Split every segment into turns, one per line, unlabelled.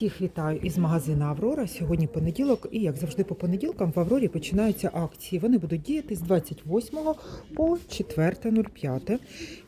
Всіх вітаю із магазину Аврора. Сьогодні понеділок, і як завжди по понеділкам в Аврорі починаються акції. Вони будуть діяти з 28 по 4.05.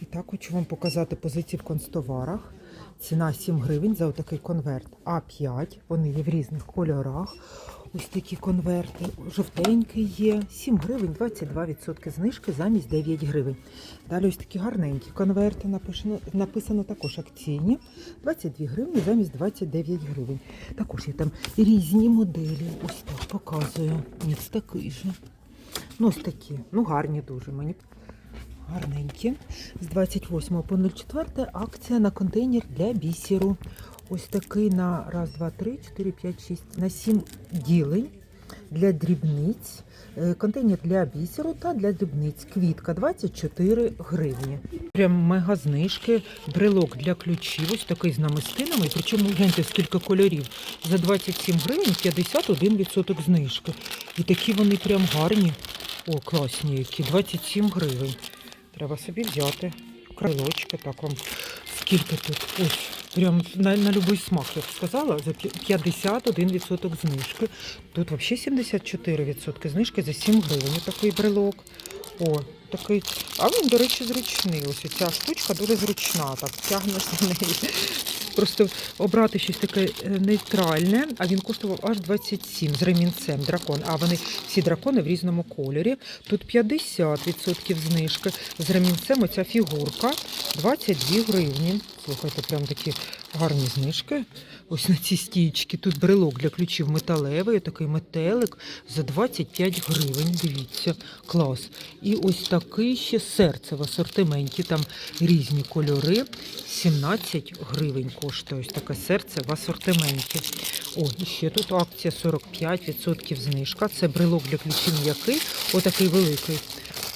І так хочу вам показати позиції в констоварах. Ціна 7 гривень за отакий конверт А5. Вони є в різних кольорах. Ось такі конверти. Жовтенький є. 7 гривень, 22% знижки замість 9 гривень. Далі ось такі гарненькі конверти. Написано, написано також акційні. 22 гривні замість 29 гривень. Також є там різні моделі. Ось так показую. Це такий же. Ну, ось такі. Ну, гарні дуже. Мені гарненькі. З 28 по 04 акція на контейнер для бісеру. Ось такий на раз, два, три, чотири, п'ять, шість, на сім ділень для дрібниць. Е, Контейнер для бісеру та для дрібниць. Квітка 24 гривні. Прям мега знижки. Брелок для ключів. Ось такий з намистинами. Причому гляньте скільки кольорів. За 27 гривень 51% знижки. І такі вони прям гарні. О, класні які. 27 гривень. Треба собі взяти. Крилочки, так вам скільки тут. Ось, прям на, на будь-який смак, я б сказала, за 51% знижки. Тут взагалі 74% знижки за 7 гривень. Такий брелок. О, такий. А він, до речі, зручний. Ось ця штучка дуже зручна, так тягнеш на неї. Просто обрати щось таке е, нейтральне, а він коштував аж 27 з ремінцем дракон. А вони всі дракони в різному кольорі. Тут 50% знижки. З ремінцем оця фігурка 22 гривні. Слухайте, прям такі гарні знижки. Ось на ці стічки. Тут брелок для ключів металевий, такий метелик за 25 гривень. Дивіться, клас. І ось такий ще серце в асортименті. Там різні кольори. 17 гривень коштує ось таке серце в асортименті. О, і ще тут акція 45% знижка. Це брелок для ключів м'який, отакий великий.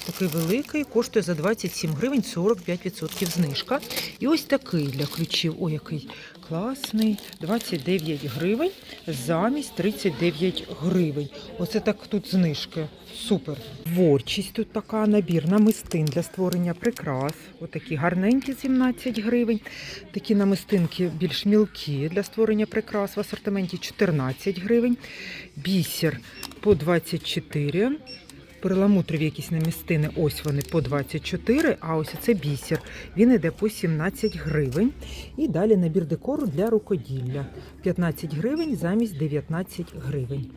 Такий великий, коштує за 27 гривень 45% знижка. І ось такий для ключів. О, який класний. 29 гривень замість 39 гривень. Оце так тут знижки. Супер. Творчість тут така набір намистин для створення прикрас. Отакі гарненькі 17 гривень. Такі намистинки більш мілкі для створення прикрас в асортименті 14 гривень. Бісер по 24 перламутрові якісь намістини, ось вони по 24, а ось це бісер. Він йде по 17 гривень. І далі набір декору для рукоділля. 15 гривень замість 19 гривень.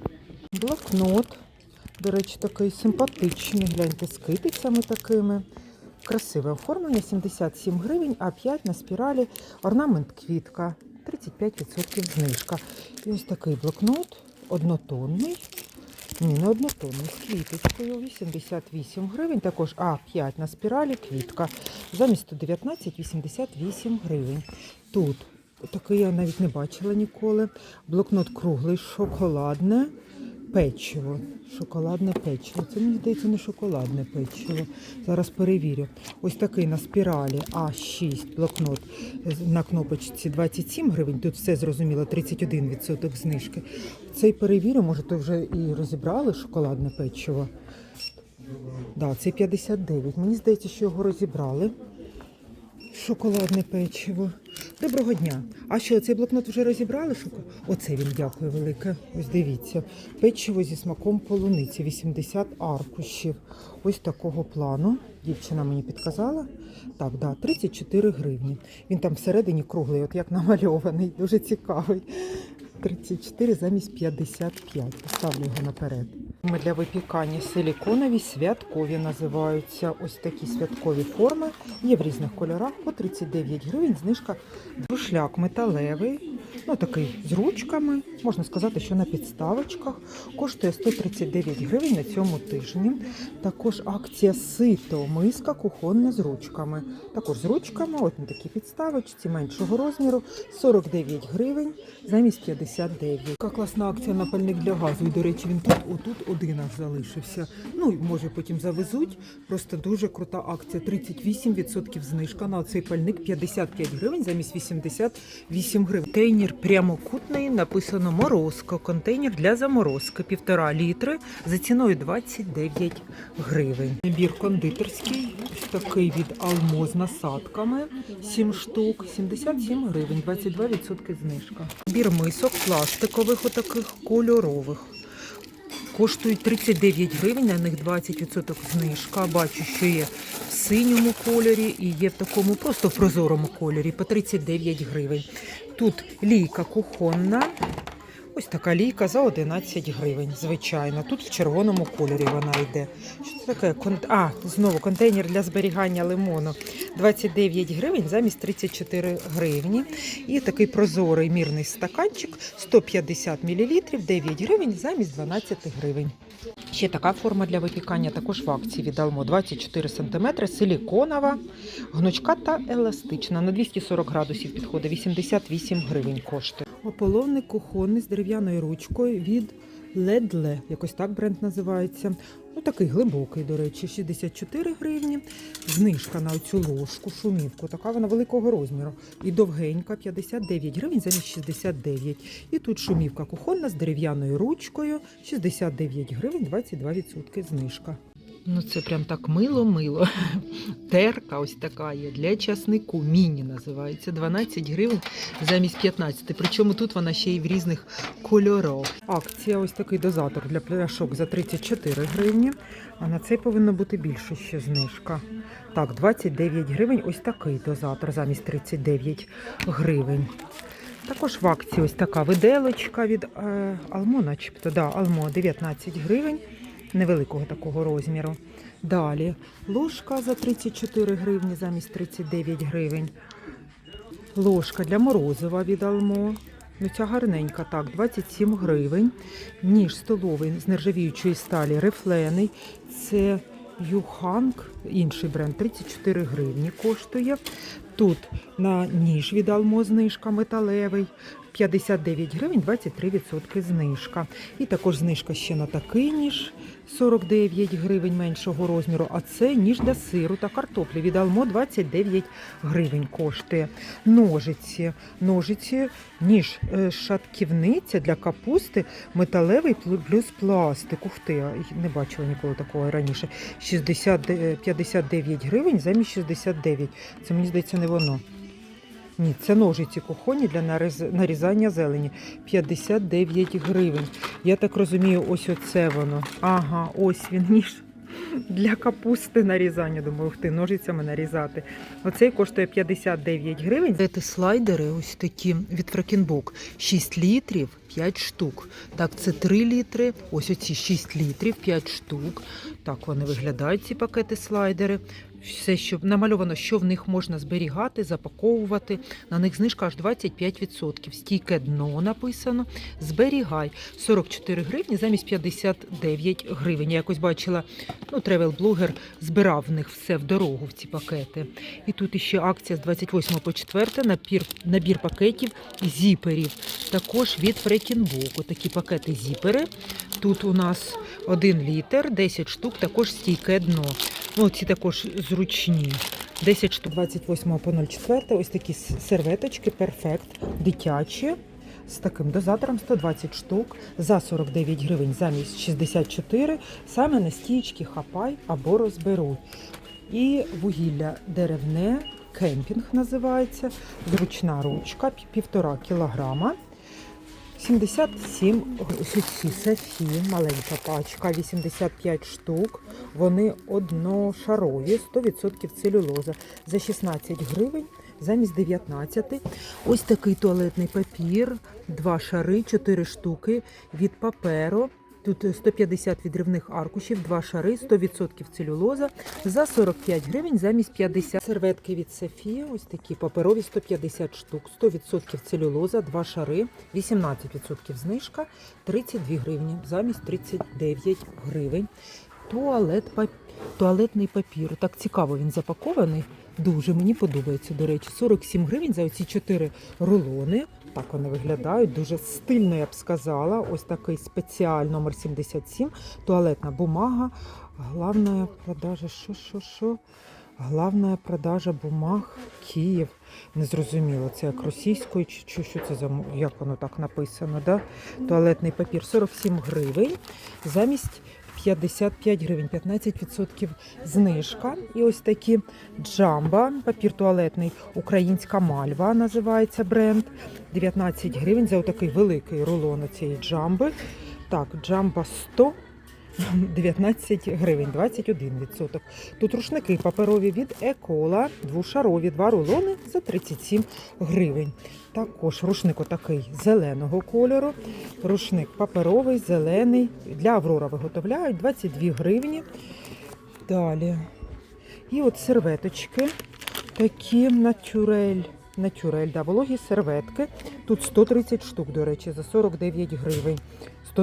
Блокнот, до речі, такий симпатичний. Гляньте, з китицями такими. Красиве оформлення, 77 гривень, а 5 на спіралі. Орнамент квітка, 35% знижка. І ось такий блокнот, однотонний. Ні, не однотонний, з квіточкою, 88 гривень. Також А5 на спіралі, квітка. Замість 119 88 гривень. Тут такий я навіть не бачила ніколи. Блокнот круглий, шоколадне печиво. Шоколадне печиво. Це мені здається не шоколадне печиво. Зараз перевірю. Ось такий на спіралі А6 блокнот на кнопочці 27 гривень. Тут все зрозуміло, 31% знижки. Цей перевірю, може, то вже і розібрали шоколадне печиво. Да, це 59. Мені здається, що його розібрали. Шоколадне печиво. Доброго дня. А що, цей блокнот вже розібрали? Шука? Оце він, дякую велике. Ось дивіться. Печиво зі смаком полуниці, 80 аркушів. Ось такого плану. Дівчина мені підказала. Так, да, 34 гривні. Він там всередині круглий, от як намальований, дуже цікавий. 34 замість 55. Поставлю його наперед. Ми для випікання силіконові святкові називаються. Ось такі святкові форми. Є в різних кольорах по 39 гривень. Знижка друшляк металевий. Ну такий з ручками. Можна сказати, що на підставочках. Коштує 139 гривень на цьому тижні. Також акція сито, миска кухонна з ручками. Також з ручками, от на такій підставочці меншого розміру. 49 гривень замість 59. Яка класна акція на пальник для газу. І, до речі, він тут, отут один залишився. Ну, може, потім завезуть. Просто дуже крута акція. 38% знижка на цей пальник 55 гривень замість 88 гривень. Кейнір прямокутний, написано морозко, контейнер для заморозки, півтора літри за ціною 29 гривень. Набір кондитерський, такий від Алмо з насадками, 7 штук, 77 гривень, 22% знижка. Набір мисок пластикових, отаких кольорових. Коштують 39 гривень, на них 20% знижка. Бачу, що є в синьому кольорі і є в такому просто в прозорому кольорі по 39 гривень. Тут лійка кухонна. Ось така лійка за 11 гривень, звичайно. Тут в червоному кольорі вона йде. Що це таке? Кон- А, знову контейнер для зберігання лимону. 29 гривень замість 34 гривні. І такий прозорий мірний стаканчик 150 мл, 9 гривень замість 12 гривень. Ще така форма для випікання також в акції від Almo 24 см, силіконова, гнучка та еластична. На 240 градусів підходить 88 гривень коштує. Ополовник кухонний з дерев'яною ручкою від Ледле, якось так бренд називається. Ну такий глибокий, до речі, 64 гривні. Знижка на цю ложку, шумівку. Така вона великого розміру. І довгенька 59 гривень замість 69. І тут шумівка кухонна з дерев'яною ручкою 69 гривень, 22% знижка. Ну це прям так мило-мило. Терка ось така є для часнику. Міні називається 12 гривень замість 15. Причому тут вона ще й в різних кольорах. Акція ось такий дозатор для пляшок за 34 гривні. А на цей повинно бути більше ще знижка. Так, 29 гривень. Ось такий дозатор замість 39 гривень. Також в акції ось така виделочка від е, Алмо, начебто. Да, Алмо 19 гривень, невеликого такого розміру. Далі ложка за 34 гривні замість 39 гривень. Ложка для морозива від Алмо. Ну, ця гарненька, так, 27 гривень. Ніж столовий з нержавіючої сталі рифлений. Це Юханг, інший бренд, 34 гривні коштує. Тут на ніж від Алмо знижка металевий. 59 гривень, 23% знижка. І також знижка ще на такий ніж 49 гривень меншого розміру. А це ніж для сиру та картоплі. Від Алмо 29 гривень коштує. Ножиці. Ножиці, ніж е, шатківниця для капусти, металевий плюс пластик. Ух ти, я не бачила ніколи такого раніше. 60, е, 59 гривень замість 69. Це мені здається не воно. Ні, це ножиці кухонні для нарізання зелені. 59 гривень. Я так розумію, ось оце воно. Ага, ось він ніж для капусти нарізання. Думаю, ти, ножицями нарізати. Оцей коштує 59 гривень. Це слайдери ось такі від Фракінбок. 6 літрів, 5 штук. Так, це 3 літри. Ось оці 6 літрів, 5 штук. Так вони виглядають, ці пакети слайдери. Все, що намальовано, що в них можна зберігати, запаковувати. На них знижка аж 25%. Стійке дно написано. Зберігай 44 гривні замість 59 гривень. Я якось бачила, ну, тревел-блогер збирав в них все в дорогу в ці пакети. І тут іще акція з 28 по 4 набір, набір пакетів зіперів. Також від Фрекінбук. Такі пакети зіпери. Тут у нас 1 літр, 10 штук, також стійке дно. Ну, ці також зручні. 10 штук 28 по 04. Ось такі серветочки перфект, дитячі. З таким дозатором 120 штук за 49 гривень замість 64. Саме на стієчки хапай або розберуй. І вугілля деревне, кемпінг називається, зручна ручка, пі- півтора кілограма. 77 ці Софі, маленька пачка, 85 штук. Вони одношарові, 100% целюлоза. За 16 гривень замість 19. Ось такий туалетний папір, два шари, 4 штуки від паперу. Тут 150 відривних аркушів, два шари, 100% целюлоза за 45 гривень замість 50. Серветки від Софії, ось такі паперові 150 штук, 100% целюлоза, два шари, 18% знижка, 32 гривні замість 39 гривень. Туалет, пап... Туалетний папір. Так цікаво він запакований. Дуже мені подобається, до речі, 47 гривень за оці 4 рулони. Так вони виглядають. Дуже стильно, я б сказала. Ось такий спеціаль номер 77. Туалетна бумага. Главна продажа, що, що, що? Главна продажа бумаг Київ. Незрозуміло, це як російською, чи, чи що це за як воно так написано, да? Туалетний папір 47 гривень замість 55 гривень, 15% знижка. І ось такі джамба, папір туалетний, українська мальва називається бренд. 19 гривень за отакий великий рулон цієї джамби. Так, джамба 100. 19 гривень, 21%. Тут рушники паперові від Екола, двошарові, два рулони за 37 гривень. Також рушник отакий зеленого кольору. Рушник паперовий, зелений. Для Аврора виготовляють 22 гривні. Далі. І от серветочки такі натюрель. Натюрель, да, вологі серветки. Тут 130 штук, до речі, за 49 гривень.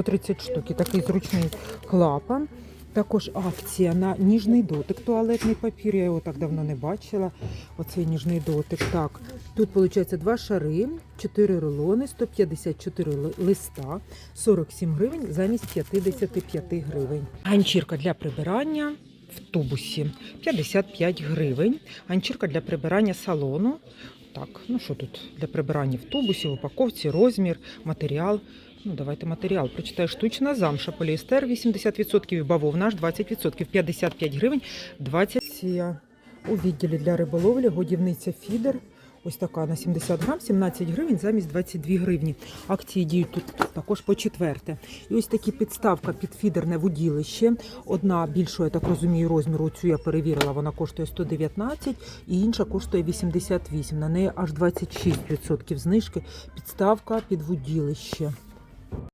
130 штук. І такий зручний клапан. Також акція на ніжний дотик, туалетний папір. Я його так давно не бачила. Оцей ніжний дотик. Так, тут виходить два шари, 4 рулони, 154 листа, 47 гривень замість 55 гривень. Ганчірка для прибирання в тубусі 55 гривень. Ганчірка для прибирання салону. Так, ну що тут для прибирання в тубусі, в упаковці, розмір, матеріал. Ну, давайте матеріал. Прочитаю штучна замша, поліестер 80%, бавовна аж 20%, 55 гривень, 20 Акція у відділі для риболовлі, годівниця фідер. Ось така на 70 грам, 17 гривень замість 22 гривні. Акції діють тут також по четверте. І ось такі підставка під фідерне вуділище. Одна більшого, я так розумію, розміру. Цю я перевірила, вона коштує 119 і інша коштує 88. На неї аж 26% знижки. Підставка під вуділище.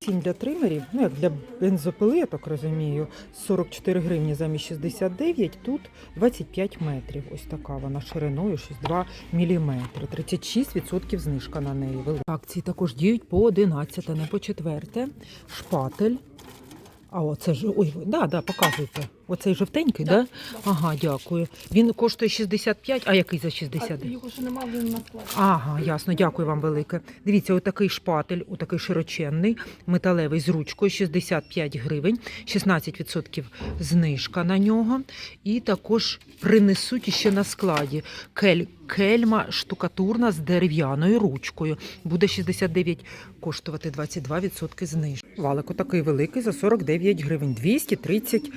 Цін для тримерів, ну як для бензопили, я так розумію, 44 гривні замість 69, тут 25 метрів. Ось така вона шириною 6,2 мм. 36% знижка на неї. Велика. Акції також діють по 11, не по 4. Шпатель. А оце ж, ой, да, да, показуйте. Оцей жовтенький, да? Ага, дякую. Він коштує 65, а який за 60?
А його ще нема, він на складі.
Ага, ясно, дякую вам велике. Дивіться, отакий шпатель, отакий широченний, металевий з ручкою, 65 гривень, 16% знижка на нього. І також принесуть іще на складі кель, кельма штукатурна з дерев'яною ручкою. Буде 69 коштувати 22% знижки. Валик отакий великий за 49 гривень, 230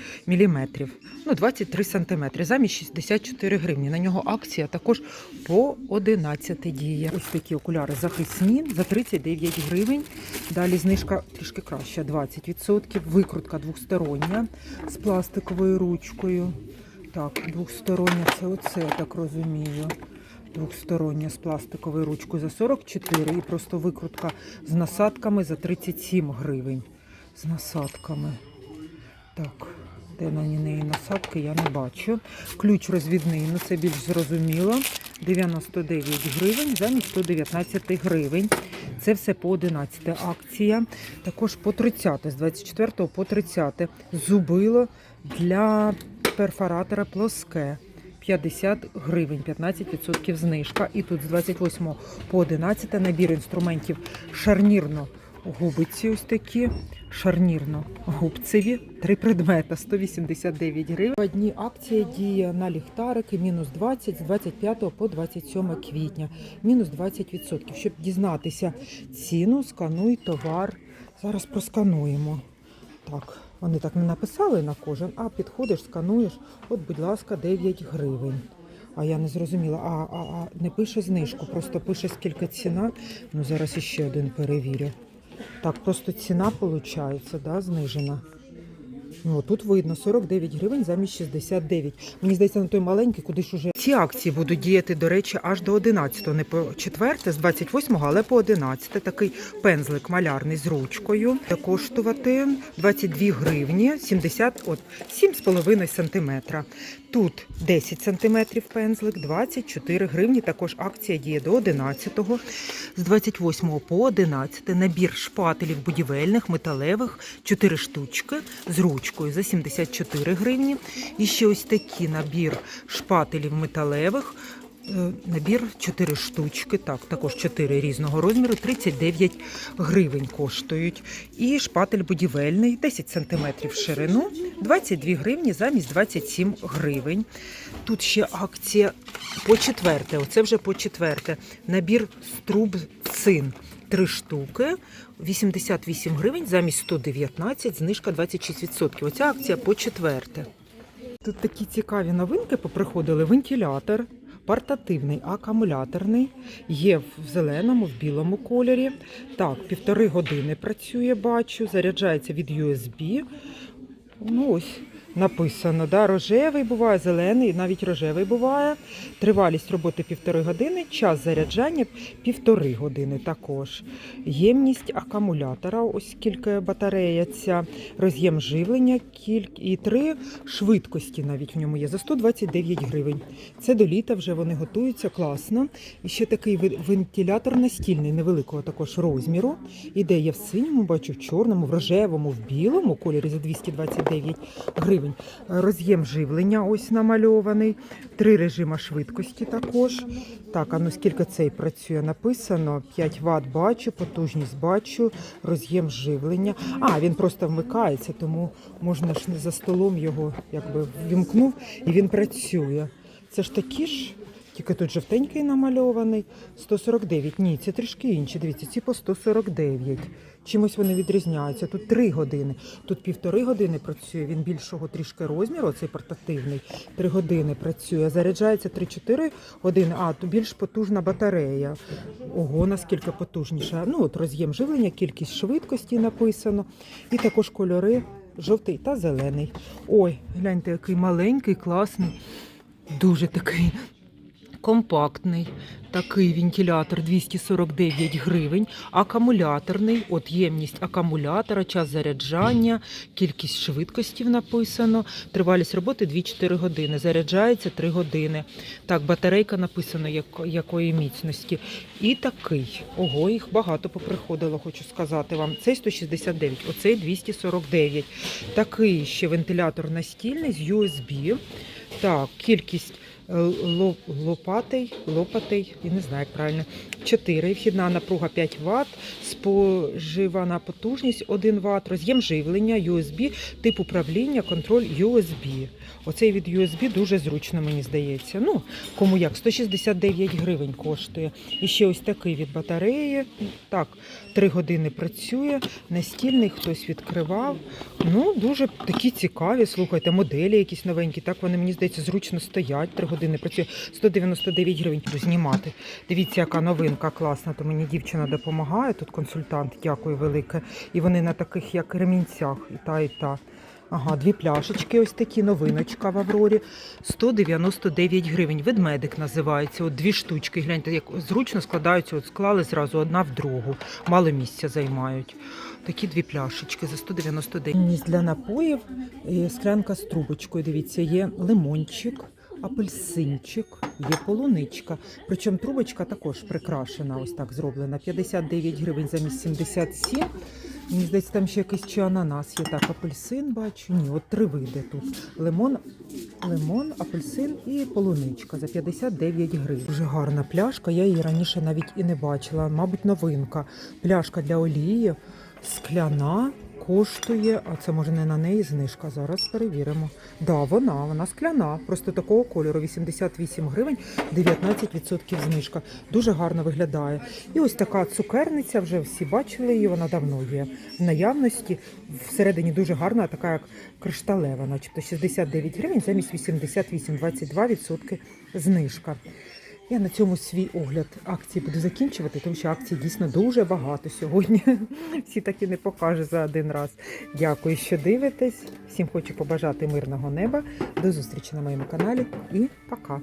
міліметрів. Ну, 23 сантиметри, замість 64 гривні. На нього акція також по 11 діє. Ось такі окуляри захисні за 39 гривень. Далі знижка трішки краща, 20%. Викрутка двостороння з пластиковою ручкою. Так, двостороння це оце, я так розумію. Двостороння з пластиковою ручкою за 44 і просто викрутка з насадками за 37 гривень. З насадками. Так, де на неї насадки, я не бачу. Ключ розвідний, ну це більш зрозуміло. 99 гривень замість 119 гривень. Це все по 11 акція. Також по 30, з 24 по 30 зубило для перфоратора плоске. 50 гривень, 15% знижка. І тут з 28 по 11 набір інструментів шарнірно губиці ось такі, шарнірно губцеві. Три предмета 189 гривень. Одні акція діє на ліхтарики мінус 20 з 25 по 27 квітня. Мінус 20%. Щоб дізнатися ціну, скануй товар. Зараз проскануємо. Так, вони так не написали на кожен, а підходиш, скануєш. От, будь ласка, 9 гривень. А я не зрозуміла, а, а, а не пише знижку, просто пише скільки ціна. Ну зараз іще один перевірю. Так, просто ціна виходить, да, знижена. Ну, тут видно 49 гривень замість 69. Мені здається, на той маленький кудись уже. Ці акції будуть діяти, до речі, аж до 11, не по 4, з 28, але по 11. Такий пензлик малярний з ручкою. Коштувати 22 гривні 70, от 7,5 сантиметра. Тут 10 сантиметрів пензлик, 24 гривні. Також акція діє до 11. З 28 по 11 набір шпателів будівельних, металевих, 4 штучки з ручкою за 74 гривні. І ще ось такий набір шпателів металевих. Е, Набір 4 штучки, так, також 4 різного розміру, 39 гривень коштують. І шпатель будівельний, 10 см ширину, 22 гривні замість 27 гривень. Тут ще акція по четверте, оце вже по четверте. Набір струб цин. Три штуки, 88 гривень замість 119, знижка 26%. Оця акція по четверте. Тут такі цікаві новинки поприходили. Вентилятор, портативний, акумуляторний, є в зеленому, в білому кольорі. Так, півтори години працює, бачу, заряджається від USB. Ну ось написано, да, рожевий буває, зелений, навіть рожевий буває. Тривалість роботи півтори години, час заряджання півтори години також. Ємність акумулятора, ось скільки батарея ця, роз'єм живлення кільк... і три швидкості навіть в ньому є за 129 гривень. Це до літа вже вони готуються класно. І ще такий вентилятор настільний, невеликого також розміру. Іде є в синьому, бачу, в чорному, в рожевому, в білому кольорі за 229 гривень. Роз'єм живлення ось намальований. Три режима швидкості також. Так, а ну скільки цей працює? Написано 5 Вт бачу, потужність бачу, роз'єм живлення. А, він просто вмикається, тому можна ж не за столом його якби вімкнув і він працює. Це ж такі ж. Тільки тут жовтенький намальований. 149. Ні, це трішки інші. Дивіться, ці по 149. Чимось вони відрізняються. Тут 3 години. Тут півтори години працює. Він більшого трішки розміру, цей портативний. 3 години працює. Заряджається 3-4 години. А, тут більш потужна батарея. Ого, наскільки потужніша. Ну, от роз'єм живлення, кількість швидкості написано. І також кольори жовтий та зелений. Ой, гляньте, який маленький, класний. Дуже такий компактний. Такий вентилятор 249 гривень, акумуляторний, от ємність акумулятора, час заряджання, кількість швидкостів написано, тривалість роботи 2-4 години, заряджається 3 години. Так, батарейка написано, як, якої міцності. І такий. Ого, їх багато поприходило, хочу сказати вам. Цей 169, оцей 249. Такий ще вентилятор настільний з USB. Так, кількість лопатий, лопатий, я не знаю, як правильно. 4. Вхідна напруга 5 Вт, споживана потужність 1 Вт, роз'єм живлення, USB, тип управління, контроль USB. Оцей від USB дуже зручно, мені здається. Ну, кому як, 169 гривень коштує. І ще ось такий від батареї. Так, 3 години працює, настільний хтось відкривав. Ну, дуже такі цікаві, слухайте, моделі якісь новенькі. Так вони, мені здається, зручно стоять. 3 години працює. 199 гривень буду знімати. Дивіться, яка новинка класна. То мені дівчина допомагає. Тут консультант, дякую велике. І вони на таких, як ремінцях, і та, і та. Ага, дві пляшечки, ось такі, новиночка в Аврорі. 199 гривень. Ведмедик називається. От дві штучки. Гляньте, як зручно складаються, от склали зразу одна в другу. Мало місця займають. Такі дві пляшечки за 199. Для напоїв, склянка з трубочкою. Дивіться, є лимончик. Апельсинчик, є полуничка. Причому трубочка також прикрашена, ось так зроблена. 59 гривень замість 77. Мені здається, там ще якийсь чи ананас є. Так, апельсин бачу. Ні, от три види тут. Лимон, лимон, апельсин і полуничка за 59 гривень. Дуже гарна пляшка. Я її раніше навіть і не бачила. Мабуть, новинка. Пляшка для олії, скляна. Коштує, а це може не на неї знижка. Зараз перевіримо. Да, вона, вона скляна, просто такого кольору 88 гривень, 19% знижка. Дуже гарно виглядає. І ось така цукерниця, вже всі бачили її, вона давно є в наявності. Всередині дуже гарна, така як кришталева, начебто 69 гривень, замість 88, 22% знижка. Я на цьому свій огляд акції буду закінчувати, тому що акцій дійсно дуже багато сьогодні. Всі таки не покаже за один раз. Дякую, що дивитесь. Всім хочу побажати мирного неба. До зустрічі на моєму каналі і пока.